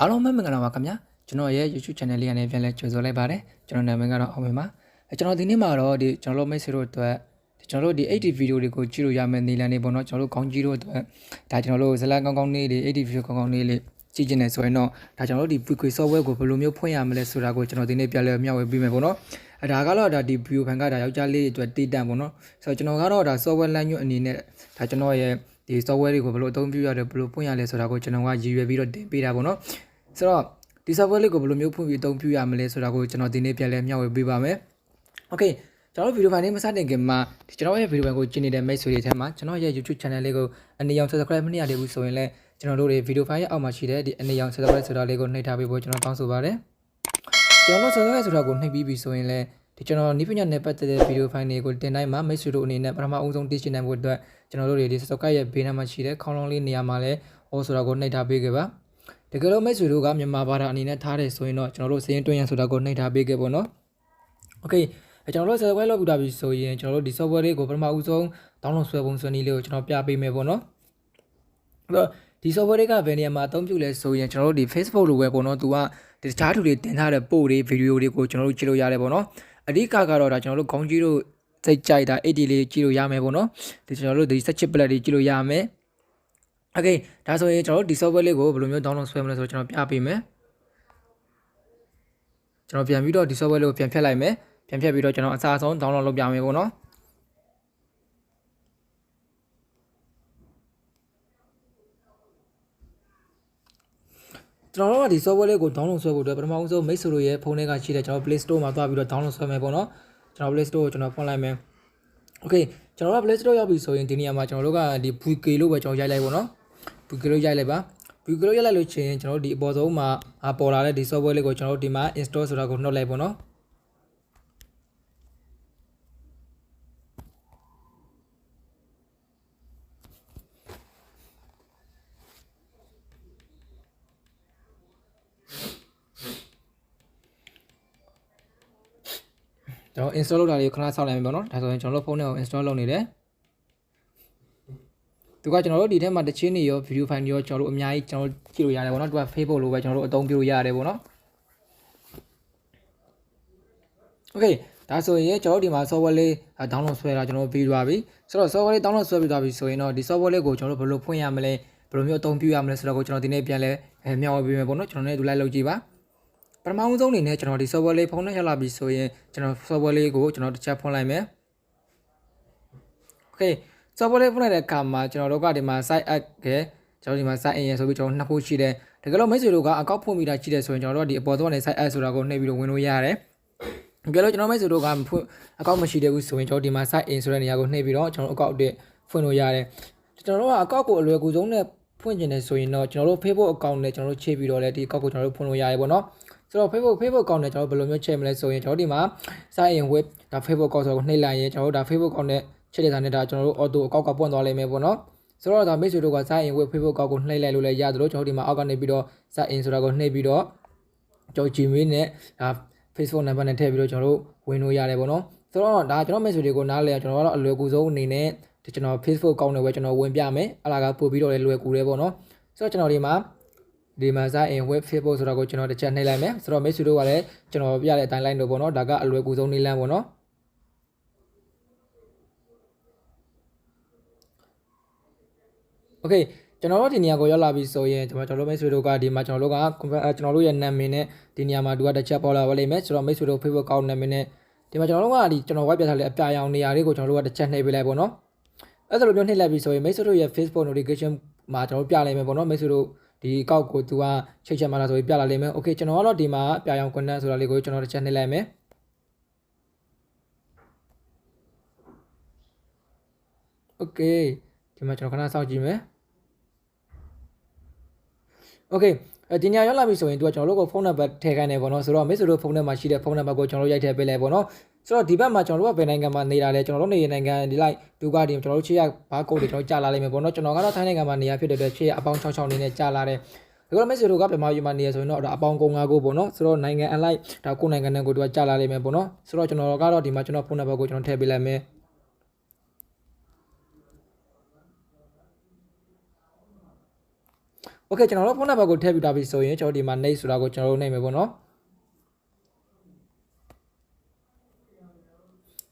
အားလုံးပဲမင်္ဂလာပါခင်ဗျာကျွန်တော်ရဲ့ YouTube channel လေးကနေပြန်လဲကြိုဆိုလိုက်ပါတယ်ကျွန်တော်နာမည်ကတော့အောင်မင်းပါအဲကျွန်တော်ဒီနေ့မှာတော့ဒီကျွန်တော်တို့မိတ်ဆွေတို့အတွက်ဒီကျွန်တော်တို့ဒီ 80 video တွေကိုကြည့်လို့ရမယ့်နေလန်နေပေါ့နော်ကျွန်တော်တို့ခေါင်းကြီးတို့အတွက်ဒါကျွန်တော်တို့ဇလန်ကောင်းကောင်းလေးတွေ80 video ကောင်းကောင်းလေးလေးကြည့်ကျင်နေဆိုရင်တော့ဒါကျွန်တော်တို့ဒီ Quick software ကိုဘယ်လိုမျိုးဖွင့်ရမလဲဆိုတာကိုကျွန်တော်ဒီနေ့ပြန်လဲမျှဝေပေးမယ်ပေါ့နော်အဲဒါကတော့ဒါဒီ view ဖန်ကဒါယောက်ျားလေးအတွက်တည်တံ့ပေါ့နော်ဆိုတော့ကျွန်တော်ကတော့ဒါ software language အနေနဲ့ဒါကျွန်တော်ရဲ့ ဒီ software တွေကိုဘယ်လိုအသုံးပြုရတယ်ဘယ်လိုဖွင့်ရလဲဆိုတာကိုကျွန်တော်ကရည်ရွယ်ပြီးတော့တင်ပေးတာပေါ့နော်ဆိုတော့ဒီ software လေးကိုဘယ်လိုမျိုးဖွင့်ပြီးအသုံးပြုရမလဲဆိုတာကိုကျွန်တော်ဒီနေ့ပြန်လဲမျှဝေပေးပါမယ်။ Okay ကျွန်တော်ဗီဒီယိုဖိုင်လေးမစတင်ခင်မှာဒီကျွန်တော်ရဲ့ဗီဒီယိုဖိုင်ကိုကြည့်နေတဲ့မိတ်ဆွေတွေထဲမှာကျွန်တော်ရဲ့ YouTube channel လေးကိုအနေရောင် subscribe မလုပ်ရသေးဘူးဆိုရင်လည်းကျွန်တော်တို့တွေဗီဒီယိုဖိုင်ရဲ့အောက်မှာရှိတဲ့ဒီအနေရောင် subscribe ဆိုတာလေးကိုနှိပ်ထားပေးဖို့ကျွန်တော်တောင်းဆိုပါရစေ။ကျွန်တော် subscribe ဆိုတာကိုနှိပ်ပြီးပြီဆိုရင်လည်း ဒီကျွန်တော်နိပညာနယ်ပတ်သက်တဲ့ဗီဒီယိုဖိုင်တွေကိုတင်တိုင်းမှာမိတ်ဆွေတို့အနေနဲ့ပထမအဦးဆုံးသိချင်နိုင်ဖို့အတွက်ကျွန်တော်တို့တွေဒီ subscribe ရဲ့ဘေးနားမှာရှိတဲ့ခေါင်းလုံးလေးနေရာမှာလည်း all ဆိုတာကိုနှိပ်ထားပေးခဲ့ပါ။တကယ်လို့မိတ်ဆွေတို့ကမြန်မာဘာသာအနေနဲ့ထားတယ်ဆိုရင်တော့ကျွန်တော်တို့စရင်တွင်းရန်ဆိုတာကိုနှိပ်ထားပေးခဲ့ပေါ့နော်။ Okay အဲကျွန်တော်တို့ software လောက်ပြတာပြီဆိုရင်ကျွန်တော်တို့ဒီ software လေးကိုပထမဦးဆုံး download ဆွဲပုံဆွဲနည်းလေးကိုကျွန်တော်ပြပေးမယ်ပေါ့နော်အဲ့တော့ဒီ software တွေကဘယ်နေရာမှာအသုံးပြုလဲဆိုရင်ကျွန်တော်တို့ဒီ Facebook လိုပဲပေါ့နော်သူကဒီတခြားသူတွေတင်ထားတဲ့ပို့တွေဗီဒီယိုတွေကိုကျွန်တော်တို့ကြည့်လို့ရတယ်ပေါ့နော် အဓိကကတော့ဒါကျွန်တော်တို့ခေါင်းကြီးတို့စိတ်ကြိုက်တာ80လေးကြည့်လို့ရမယ်ပေါ့နော်ဒီကျွန်တော်တို့ဒီ17 plate တွေကြည့်လို့ရမယ် okay ဒါဆိုရင်ကျွန်တော်တို့ဒီ software လေးကိုဘယ်လိုမျိုး download ဆွဲမလဲဆိုတော့ကျွန်တော်ပြပေးမယ်ကျွန်တော်ပြန်ပြီးတော့ဒီ software လေးကိုပြန်ဖြတ်လိုက်မယ်ပြန်ဖြတ်ပြီးတော့ကျွန်တော်အစားဆုံး download လုပ်ပြမယ်ပေါ့နော် ကျွန်တော်တို့ကဒီ software လေးကို download ဆွဲဖို့အတွက်ပထမဦးဆုံးမိတ်ဆွေတို့ရဲ့ဖုန်းထဲကရှိတဲ့ကျွန်တော် Play Store မှာသွားပြီးတော့ download ဆွဲမယ်ပေါ့နော်ကျွန်တော် Play Store ကိုကျွန်တော်ဖွင့်လိုက်မယ် Okay ကျွန်တော်တို့က Play Store ရောက်ပြီဆိုရင်ဒီနေရာမှာကျွန်တော်တို့ကဒီ VK လို့ပဲကျွန်တော်ရိုက်လိုက်ပေါ့နော် VK လို့ရိုက်လိုက်ပါ VK လို့ရိုက်လိုက်လို့ချင်းကျွန်တော်တို့ဒီအပေါ်ဆုံးမှာပေါ်လာတဲ့ဒီ software လေးကိုကျွန်တော်တို့ဒီမှာ install ဆိုတာကိုနှုတ်လိုက်ပေါ့နော် ကျွန်တော် install လုပ်တာလေးကိုခဏစောင့်လိုက်မယ်ပေါ့နော်ဒါဆိုရင်ကျွန်တော်တို့ဖုန်းထဲကို install လုပ်နေတယ်သူကကျွန်တော်တို့ဒီထဲမှာတချင်းနေရော video file ရောကျွန်တော်တို့အများကြီးကျွန်တော်တို့ကြည့်လို့ရတယ်ပေါ့နော်သူက Facebook လိုပဲကျွန်တော်တို့အသုံးပြုလို့ရတယ်ပေါ့နော် Okay ဒါဆိုရင်ကျွန်တော်တို့ဒီမှာ software လေး download ဆွဲတာကျွန်တော်တို့ပြီးသွားပြီဆိုတော့ software လေး download ဆွဲပြီးသွားပြီဆိုရင်တော့ဒီ software လေးကိုကျွန်တော်တို့ဘယ်လိုဖွင့်ရမလဲဘယ်လိုမျိုးအသုံးပြုရမလဲဆိုတော့ကိုကျွန်တော်ဒီနေ့ပြန်လဲမျှဝေပေးမယ်ပေါ့နော်ကျွန်တော်လည်းဒီလိုက်လုပ်ကြည့်ပါ ပထမဦးဆုံးအနေနဲ့ကျွန်တော်ဒီ software လေးဖုန်းနဲ့ရောက်လာပြီဆိုရင်ကျွန်တော် software လေးကိုကျွန်တော်တစ်ချက်ဖွင့်လိုက်မယ် Okay software လေးဖွင့်လိုက်တဲ့အခါမှာကျွန်တော်တို့ကဒီမှာ site app ကကျွန်တော်ဒီမှာ site in ရဆိုပြီးကျွန်တော်နှစ်ခုရှိတယ်တကယ်လို့မိတ်ဆွေတို့ကအကောက်ဖွင့်မိတာရှိတယ်ဆိုရင်ကျွန်တော်တို့ကဒီအပေါ်ဆုံးကနေ site app ဆိုတာကိုနှိပ်ပြီးတော့ဝင်လို့ရတယ်တကယ်လို့ကျွန်တော်မိတ်ဆွေတို့ကဖွင့်အကောက်မရှိသေးဘူးဆိုရင်ကျွန်တော်ဒီမှာ site in ဆိုတဲ့နေရာကိုနှိပ်ပြီးတော့ကျွန်တော်အကောက်အတစ်ဖွင့်လို့ရတယ်ကျွန်တော်တို့ကအကောက်ကိုအလွယ်ကူဆုံးနဲ့ဖွင့်ကျင်တယ်ဆိုရင်တော့ကျွန်တော်တို့ Facebook account နဲ့ကျွန်တော်တို့ချိန်ပြီးတော့လည်းဒီအကောက်ကိုကျွန်တော်တို့ဖွင့်လို့ရတယ်ပေါ့နော် ဆိုတော့ Facebook Facebook account နဲ့ကျွန်တော်ဘယ်လိုမျိုးချိန်မလဲဆိုရင်ကျွန်တော်ဒီမှာ sign in with ဒါ Facebook account ဆိုတော့နှိပ်လိုက်ရင်ကျွန်တော်တို့ဒါ Facebook account နဲ့ချက်တဲ့တာနဲ့ဒါကျွန်တော်တို့ auto အကောက်ကပွင့်သွားလိမ့်မယ်ပေါ့နော်ဆိုတော့ဒါမိတ်ဆွေတို့က sign in with Facebook account ကိုနှိပ်လိုက်လို့လည်းရတယ်လို့ကျွန်တော်ဒီမှာအောက်ကနေပြီးတော့ sign in ဆိုတာကိုနှိပ်ပြီးတော့ကျွန်တော် Gmail နဲ့ဒါ Facebook နံပါတ်နဲ့ထည့်ပြီးတော့ကျွန်တော်တို့ဝင်လို့ရတယ်ပေါ့နော်ဆိုတော့ဒါကျွန်တော်မိတ်ဆွေတွေကိုနားလဲကျွန်တော်ကတော့အလွယ်ကူဆုံးအနေနဲ့ဒီကျွန်တော် Facebook account နဲ့ပဲကျွန်တော်ဝင်ပြမယ်အလားကပို့ပြီးတော့လည်းလွယ်ကူတယ်ပေါ့နော်ဆိုတော့ကျွန်တော်ဒီမှာ ဒီမှာစအင် web facebook ဆိုတာကိုကျွန်တော်တစ်ချက်နှိပ်လိုက်မယ်ဆိုတော့မိတ်ဆွေတို့ကလည်းကျွန်တော်ပြတဲ့အတိုင်းလိုက်လို့ပေါ့နော်ဒါကအလွယ်ကူဆုံးနည်းလမ်းပေါ့နော် Okay ကျွန်တော်တို့ဒီနေရာကိုရောက်လာပြီဆိုရင်ကျွန်တော်တို့မိတ်ဆွေတို့ကဒီမှာကျွန်တော်တို့ကကျွန်တော်တို့ရဲ့နာမည်နဲ့ဒီနေရာမှာသူကတစ်ချက်ပေါ်လာပါလိမ့်မယ်ဆိုတော့မိတ်ဆွေတို့ Facebook account နာမည်နဲ့ဒီမှာကျွန်တော်တို့ကဒီကျွန်တော် web ပြထားတဲ့အပြာရောင်နေရာလေးကိုကျွန်တော်တို့ကတစ်ချက်နှိပ်ပေးလိုက်ပေါ့နော်အဲ့ဒါလိုမျိုးနှိပ်လိုက်ပြီဆိုရင်မိတ်ဆွေတို့ရဲ့ Facebook notification မှာကျွန်တော်တို့ပြလိုက်မယ်ပေါ့နော်မိတ်ဆွေတို့ ဒီအကောက်ကိုသူကချိတ်ချက်မှလာဆိုပြီးပြလာလိမ့်မယ် Okay ကျွန်တော်ကတော့ဒီမှာပြာရောင် content ဆိုတာလေးကိုကျွန်တော်တစ်ချက်နှိပ်လိုက်မယ် Okay ဒီမှာကျွန်တော်ခဏစောင့်ကြည့်မယ် Okay အဲဒီညရောက်လာပြီဆိုရင်သူကကျွန်တော်တို့ကိုဖုန်းနံပါတ်ထည့်ခိုင်းတယ်ပေါ့နော်ဆိုတော့မိတ်ဆွေတို့ဖုန်းထဲမှာရှိတဲ့ဖုန်းနံပါတ်ကိုကျွန်တော်တို့ရိုက်ထည့်ပေးလိုက်ပေါ့နော် ဆိုတော့ဒီဘက်မှာကျွန်တော်တို့ကဘယ်နိုင်ငံမှာနေတာလဲကျွန်တော်တို့နေတဲ့နိုင်ငံဒီလိုက်သူကဒီကျွန်တော်တို့ချေရဘာကုတ်တွေကျွန်တော်ကြာလာလိမ့်မယ်ပေါ့နော်ကျွန်တော်ကတော့ထိုင်းနိုင်ငံမှာနေရဖြစ်တဲ့အတွက်ချေရအပေါင်း66နေနဲ့ကြာလာတယ်ဒီကမိတ်ဆွေတို့ကမြန်မာပြည်မှာနေရဆိုရင်တော့အပေါင်းကုန်း၅ခုပေါ့နော်ဆိုတော့နိုင်ငံအလိုက်ဒါကိုနိုင်ငံနဲ့ကိုသူကကြာလာလိမ့်မယ်ပေါ့နော်ဆိုတော့ကျွန်တော်ကတော့ဒီမှာကျွန်တော်ဖုန်းနံပါတ်ကိုကျွန်တော်ထည့်ပေးလိုက်မယ်โ Okay ကျွန်တော်တို့ဖုန်းနံပါတ်ကိုထည့်ပြီးသားပြီဆိုရင်ကျွန်တော်ဒီမှာ name ဆိုတာကိုကျွန်တော်တို့နှိပ်မယ်ပေါ့နော်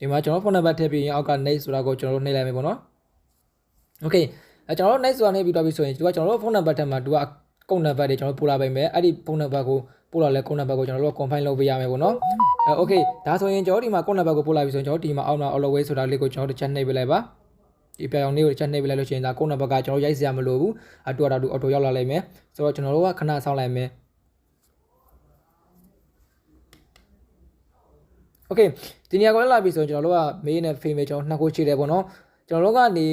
ဒီမှာကျွန်တော်ဖုန်းနံပါတ်ထည့်ပြီးရင်အောက်က name ဆိုတာကိုကျွန်တော်တို့နှိပ်လိုက်မယ်ပေါ့နော် Okay အဲကျွန်တော်တို့ next ဆိုတာနှိပ်ပြီးတော့ပြီဆိုရင်ဒီကကျွန်တော်တို့ဖုန်းနံပါတ်ထက်မှာသူကကုန်းနံပါတ်တွေကျွန်တော်ပို့လာပေးမယ်အဲ့ဒီဖုန်းနံပါတ်ကိုပို့လာလဲကုန်းနံပါတ်ကိုကျွန်တော်တို့ confirm လုပ်ပေးရမယ်ပေါ့နော်အဲ okay ဒါဆိုရင်ကျွန်တော်ဒီမှာကုန်းနံပါတ်ကိုပို့လာပြီဆိုရင်ကျွန်တော်ဒီမှာအောက်မှာ always ဆိုတာလေးကိုကျွန်တော်တို့ချက်နှိပ်ပေးလိုက်ပါဒီပြောင်လေးကိုချက်နှိပ်ပေးလိုက်လို့ရှိရင်ဒါကုန်းနံပါတ်ကကျွန်တော်ရိုက်စရာမလိုဘူးအတူအတူ auto ရောက်လာလိမ့်မယ်ဆိုတော့ကျွန်တော်တို့ကခဏဆောင်းလိုက်မယ် Okay ဒီနေရာကိုလာပြီဆိုရင်ကျွန်တော်တို့ကမေးနဲ့ဖေးမေးကျွန်တော်နှစ်ခုရှိတယ်ပေါ့နော်ကျွန်တော်တို့ကနေ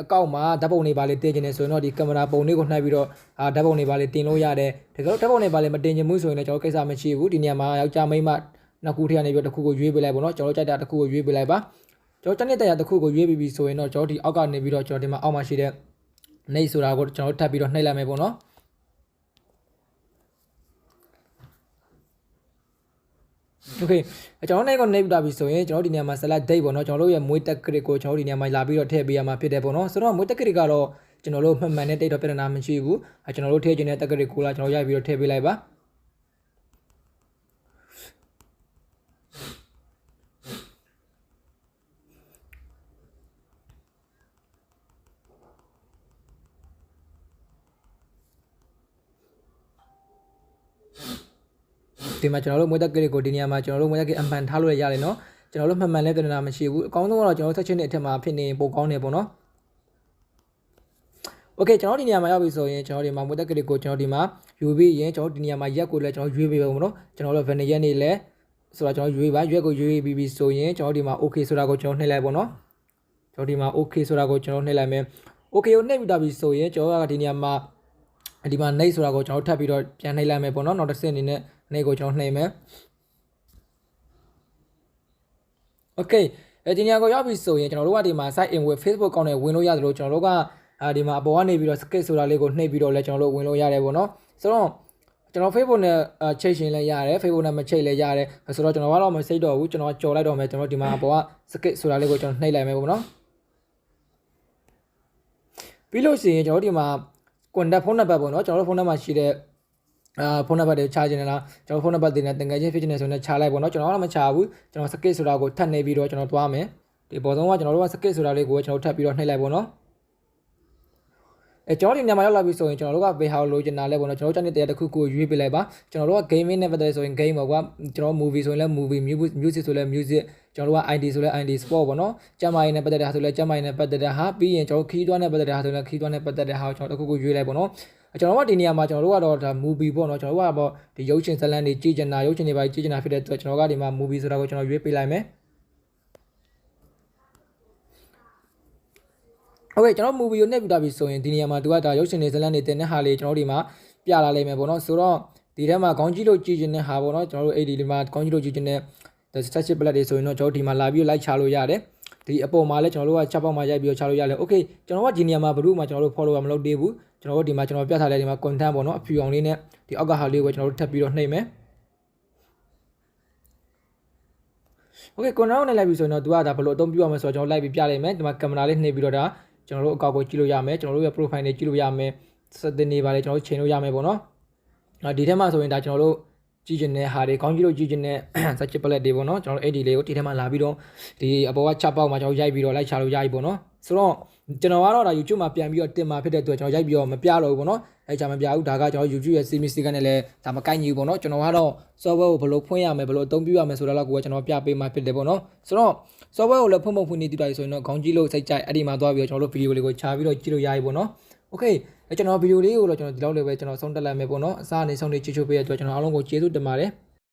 အကောင့်မှာဓာတ်ပုံတွေပါလေတင်ကျင်နေဆိုရင်တော့ဒီကင်မရာပုံလေးကိုနှိုက်ပြီးတော့အာဓာတ်ပုံတွေပါလေတင်လို့ရတယ်တကယ်လို့ဓာတ်ပုံတွေပါလေမတင်ချင်ဘူးဆိုရင်လည်းကျွန်တော်ကိစ္စမရှိဘူးဒီနေရာမှာယောက်ျားမိန်းမနှစ်ခုထည့်ရနေပြီးတော့တစ်ခုကိုရွေးပေးလိုက်ပေါ့နော်ကျွန်တော်ကြိုက်တာတစ်ခုကိုရွေးပေးလိုက်ပါကျွန်တော်တနေ့တည်းရတစ်ခုကိုရွေးပြီးပြီဆိုရင်တော့ကျွန်တော်ဒီအောက်ကနေပြီးတော့ကျွန်တော်ဒီမှာအောက်မှာရှိတဲ့နေဆိုတာကိုကျွန်တော်ထပ်ပြီးတော့နှိပ်လိုက်မယ်ပေါ့နော် โอเคကျွန်တော်နိုင်ကနေပြတာပြီဆိုရင်ကျွန်တော်ဒီနေရာမှာ select date ပေါ့နော်ကျွန်တော်တို့ရဲ့မွေးတက် credit ကိုကျွန်တော်ဒီနေရာမှာလာပြီးတော့ထည့်ပေးရမှာဖြစ်တယ်ပေါ့နော်ဆိုတော့မွေးတက် credit ကတော့ကျွန်တော်တို့မှတ်မှန်တဲ့ date တော့ပြဿနာမရှိဘူးအဲကျွန်တော်တို့ထည့်ခြင်းတဲ့တက် credit ကိုလာကျွန်တော်ရိုက်ပြီးတော့ထည့်ပေးလိုက်ပါ ဒီမှာကျွန်တော်တို့မွေးတက်ကိတွေကိုဒီနေရာမှာကျွန်တော်တို့မွေးတက်ကိအမှန်ထားလို့ရတယ်နော်ကျွန်တော်တို့မှန်မှန်လဲပြဿနာမရှိဘူးအကောင်းဆုံးကတော့ကျွန်တော်တို့ section နဲ့အထက်မှာဖြစ်နေပိုကောင်းနေပေါ့နော် Okay ကျွန်တော်ဒီနေရာမှာရောက်ပြီဆိုရင်ကျွန်တော်ဒီမှာမွေးတက်ကိတွေကိုကျွန်တော်ဒီမှာယူပြီးရင်ကျွန်တော်ဒီနေရာမှာရက်ကိုလည်းကျွန်တော်ရွေးပေးပါဦးနော်ကျွန်တော်တို့ vanilla ရက်နေလဲဆိုတော့ကျွန်တော်ရွေးပါရွက်ကိုရွေးပြီးပြီဆိုရင်ကျွန်တော်ဒီမှာ okay ဆိုတာကိုကျွန်တော်နှိပ်လိုက်ပေါ့နော်ကျွန်တော်ဒီမှာ okay ဆိုတာကိုကျွန်တော်နှိပ်လိုက်မယ် okay ကိုနှိပ်ပြီးတာပြီဆိုရင်ကျွန်တော်ကဒီနေရာမှာ ဒီမှာ next ဆိုတာကိုကျွန်တော်ထပ်ပြီးတော့ပြန်နှိပ်လိုက်မယ်ပေါ့နော်နောက်တစ်ဆင့်အနေနဲ့ next ကိုကျွန်တော်နှိပ်မယ် Okay အဲဒီနေရာကိုရောက်ပြီဆိုရင်ကျွန်တော်တို့ကဒီမှာ site in with Facebook ကောင်းနဲ့ဝင်လို့ရတယ်လို့ကျွန်တော်တို့ကအာဒီမှာအပေါ်ကနေပြီးတော့ skip ဆိုတာလေးကိုနှိပ်ပြီးတော့လဲကျွန်တော်တို့ဝင်လို့ရတယ်ပေါ့နော်ဆိုတော့ကျွန်တော် Facebook နဲ့ချိတ်ရှင်လဲရတယ် Facebook နဲ့မချိတ်လဲရတယ်ဆိုတော့ကျွန်တော်ကတော့မစိတ်တော့ဘူးကျွန်တော်ကြော်လိုက်တော့မယ်ကျွန်တော်ဒီမှာအပေါ်က skip ဆိုတာလေးကိုကျွန်တော်နှိပ်လိုက်မယ်ပေါ့နော်ပြီးလို့ရှိရင်ကျွန်တော်ဒီမှာ contact phone number ပေါ့နော်ကျွန်တော်တို့ဖုန်းနံပါတ်ရှိတဲ့အာဖုန်းနံပါတ်တွေချခြင်းလားကျွန်တော်ဖုန်းနံပါတ်တွေနဲ့တင်ငယ်ချင်းဖြစ်နေဆိုရင်ချလိုက်ပေါ့နော်ကျွန်တော်ကတော့မချဘူးကျွန်တော် skip ဆိုတာကိုထပ်နှိပ်ပြီးတော့ကျွန်တော်သွားမယ်ဒီပေါ်ဆုံးကကျွန်တော်တို့က skip ဆိုတာလေးကိုကျွန်တော်ထပ်ပြီးတော့နှိပ်လိုက်ပေါ့နော် အဲကျွန်တော်ဒီနေရာမှာရောက်လာပြီဆိုရင်ကျွန်တော်တို့ကဘေးဟာလိုချင်တာလဲပေါ့နော်ကျွန်တော်တို့ချက်နေတဲ့တစ်ခုကိုရွေးပေးလိုက်ပါကျွန်တော်တို့က gaming နဲ့ပတ်သက်ဆိုရင် game ပေါ့ကွာကျွန်တော် movie ဆိုရင်လည်း movie music ဆိုလည်း music ကျွန်တော်တို့က ID ဆိုလည်း ID sport ပေါ့နော်ကျမ်းမာရေးနဲ့ပတ်သက်တဲ့ဟာဆိုလည်းကျမ်းမာရေးနဲ့ပတ်သက်တဲ့ဟာပြီးရင်ကျွန်တော်ခီးသွွားနဲ့ပတ်သက်တဲ့ဟာဆိုလည်းခီးသွွားနဲ့ပတ်သက်တဲ့ဟာကိုကျွန်တော်တစ်ခုခုရွေးလိုက်ပေါ့နော်ကျွန်တော်တို့ကဒီနေရာမှာကျွန်တော်တို့ကတော့ဒါ movie ပေါ့နော်ကျွန်တော်တို့ကပေါ့ဒီရုပ်ရှင်ဇာတ်လမ်းတွေကြည့်ချင်တာရုပ်ရှင်တွေပါကြည့်ချင်တာဖြစ်တဲ့အတွက်ကျွန်တော်ကဒီမှာ movie ဆိုတာကိုကျွန်တော်ရွေးပေးလိုက်မယ် โอเคကျွန်တော် movie ကိုနှိပ်ပြတာပြီဆိုရင်ဒီနေရာမှာသူကဒါရုပ်ရှင်တွေဇာတ်လမ်းတွေတင်တဲ့ဟာလေးကျွန်တော်ဒီမှာပြလာလိမ့်မယ်ပေါ့နော်ဆိုတော့ဒီထဲမှာခေါင်းကြီးလို့ကြည့်ချင်တဲ့ဟာပေါ့နော်ကျွန်တော်တို့အဲ့ဒီဒီမှာခေါင်းကြီးလို့ကြည့်ချင်တဲ့ starship black တွေဆိုရင်တော့ကျွန်တော်ဒီမှာလာပြီးလိုက်ချလို့ရတယ်ဒီအပေါ်မှာလည်းကျွန်တော်တို့ကချက်ပေါက်မှာရိုက်ပြီးတော့ချလို့ရတယ်โอเคကျွန်တော်ကဒီနေရာမှာဘယ်သူမှကျွန်တော်တို့ follow မလုပ်သေးဘူးကျွန်တော်တို့ဒီမှာကျွန်တော်ပြထားတဲ့ဒီမှာ content ပေါ့နော်အဖြူအောင်လေးနဲ့ဒီအောက်ကဟာလေးကိုကျွန်တော်တို့ထပ်ပြီးတော့နှိပ်မယ်โอเคကွန်နောက်နဲ့လိုက်ပြီဆိုရင်တော့ तू ကဒါဘယ်လိုအသုံးပြုရမလဲဆိုတော့ကျွန်တော်လိုက်ပြီးပြလိုက်မယ်ဒီမှာကင်မရာလေးနှိပ်ပြီးတော့ဒါ ကျွန်တော်တို့အကောက်ကိုကြည့်လို့ရမယ်ကျွန်တော်တို့ရဲ့ profile တွေကြည့်လို့ရမယ်စတင်နေပါလေကျွန်တော်တို့ချိန်လို့ရမယ်ပေါ့နော်ဒီထဲမှာဆိုရင်ဒါကျွန်တော်တို့ကြည့်ကျင်တဲ့ဟာတွေခေါင်းကြီးလို့ကြည့်ကျင်တဲ့ search palette တွေပေါ့နော်ကျွန်တော်တို့အဲ့ဒီလေးကိုဒီထဲမှာလာပြီးတော့ဒီအပေါ်ကချက်ပေါက်မှာကျွန်တော်ရိုက်ပြီးတော့လိုက်ချလို့ရပြီပေါ့နော်ဆိုတော့ ကျွန်တော်ကတော့ဒါ YouTube မှာပြန်ပြီးတော့တင်มาဖြစ်တဲ့အတွက်ကျွန်တော်ရိုက်ပြီးတော့မပြတော့ဘူးပေါ့နော်အဲချာမပြဘူးဒါကကျွန်တော် YouTube ရဲ့ CMC ကနဲ့လည်းဒါမကိုက်ညီဘူးပေါ့နော်ကျွန်တော်ကတော့ software ကိုဘယ်လိုဖွင့်ရမယ်ဘယ်လိုအသုံးပြုရမယ်ဆိုတော့ကိုကကျွန်တော်ပြပေးมาဖြစ်တယ်ပေါ့နော်ဆိုတော့ software ကိုလည်းဖွင့်ဖို့ဖွင့်နေတူတာဆိုရင်တော့ခေါင်းကြီးလို့စိတ်ကြိုက်အဲ့ဒီမှာသွားပြီးတော့ကျွန်တော်တို့ video လေးကိုခြာပြီးတော့ကြည့်လို့ရပြီပေါ့နော် okay အဲကျွန်တော်ဗီဒီယိုလေးကိုတော့ကျွန်တော်ဒီလောက်လေးပဲကျွန်တော်ဆုံးတက်လိုက်မယ်ပေါ့နော်အစားအနေဆုံးလေးချစ်ချိုးပေးရတဲ့အတွက်ကျွန်တော်အားလုံးကိုကျေးဇူးတင်ပါတယ်